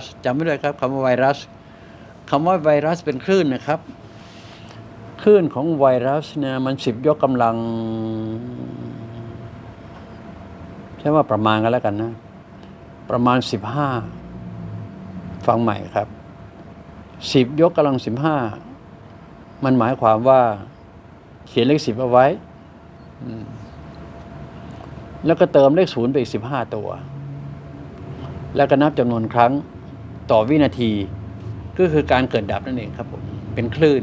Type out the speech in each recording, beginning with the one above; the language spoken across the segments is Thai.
ัสจำไว้ด้วยครับคำว่าไวรัสคำว่าไวรัสเป็นคลื่นนะครับ คลื่นของไวรัสเนี่ยมันสิบยกกำลังใช่ว่าประมาณกันแล้วกันนะ ประมาณสิบห้าฟังใหม่ครับสิบยกกำลังสิบห้ามันหมายความว่า เขียนเลขสิบเอาไว้ แล้วก็เติมเลขศูนย์ไปอีกสิบห้าตัว แล้วก็นับจำนวนครั้ง ต่อวินาที ก็คือการเกิดดับนั่นเองครับผมเป็นคลื่น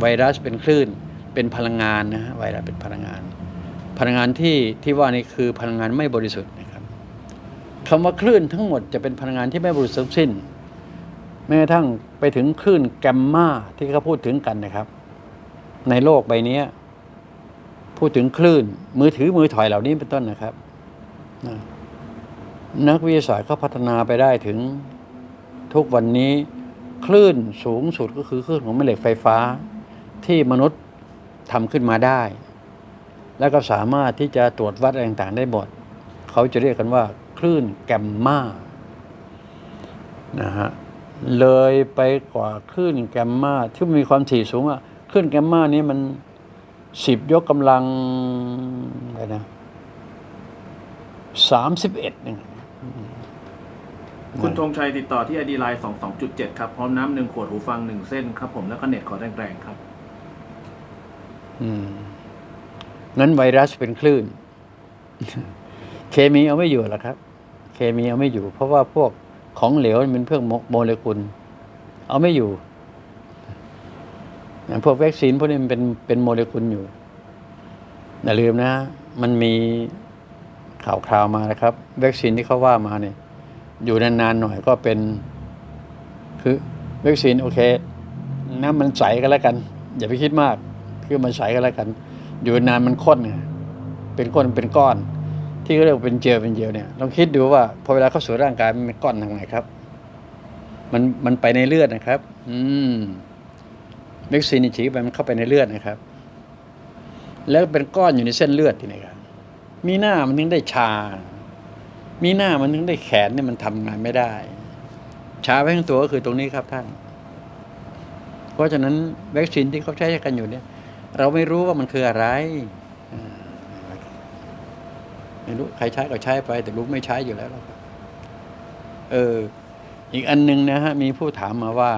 ไวรัสเป็นคลื่น เป็นพลังงานนะฮะไวรัสเป็นพลังงาน พลังงานที่ที่ว่านี่คือพลังงานไม่บริสุทธิ์นะครับคำว่าคลื่นทั้งหมดจะเป็นพลังงานที่ไม่บริสุทธิ์สิ้นแม้กระทั่งไปถึงคลื่นแกมมาที่เขาพูดถึงกันนะครับ ในโลกใบนี้พูดถึงคลื่นมือถือมือถอยเหล่านี้เป็นต้นนะครับ นักวิทยาศาสตร์เขาพัฒนาไปได้ถึงทุกวันนี้คลื่นสูงสุดก็คือคลื่นของแม่เหล็กไฟฟ้า ที่มนุษย์ทำขึ้นมาได้ แล้วก็สามารถที่จะตรวจวัดอะไรต่างๆได้หมดเขาจะเรียกกันว่า คลื่นแกมมานะฮะเลยไปกว่าคลื่นแกมมาที่มีความถี่สูงอะคลื่นแกมมานี้มันสิบยกกำลังอะไรนะสามสิบเอ็ดหนึ่ง คุณธงชัยติดต่อที่ ID Line 22.7ครับ พร้อมน้ำหนึ่งขวดหูฟังหนึ่งเส้นครับผมแล้วก็เน็ตขอแรงๆครับ อืมนั้นไวรัสเป็นคลื่น เคมีเอาไม่อยู่หรอกครับ เคมีเอาไม่อยู่ เพราะว่าพวกของเหลวมันเป็นเพื่อโมเลกุล เอาไม่อยู่พวกวัคซีนพวกนี้มันเป็นเป็นโมเลกุลอยู่อย่าลืมนะ มันมี ข่าวคราวมานะครับวัคซีนที่เขาว่ามาเนี่ยอยู่นานๆหน่อยก็เป็น คือวัคซีนโอเคน้ำมันใสก็แล้วกัน อย่าไปคิดมาก คือมันใสก็แล้วกัน อยู่นานมันข้นไงเป็นข้นเป็นก้อน ที่เขาเรียกว่าเป็นเจลเป็นเจลเนี่ยลองคิดดูว่าพอเวลาเข้าสู่ร่างกายมันเป็นก้อนทางไหนครับ มันมันไปในเลือดนะครับ อืมวัคซีนฉีดไปมันเข้าไปในเลือดนะครับ แล้วเป็นก้อนอยู่ในเส้นเลือดที่ไหนครับ มีหน้ามันถึงได้ชา มีหน้ามันถึงได้แขนเนี่ยมันทำงานไม่ได้ ชาไปทั้งตัวก็คือตรงนี้ครับท่าน เพราะฉะนั้นวัคซีนที่เขาใช้กันอยู่เนี่ย เราไม่รู้ว่ามันคืออะไรไม่รู้ใครใช้ก็ใช้ไป แต่รู้ไม่ใช้อยู่แล้วเออ อีกอันหนึ่งนะฮะ มีผู้ถามมาว่า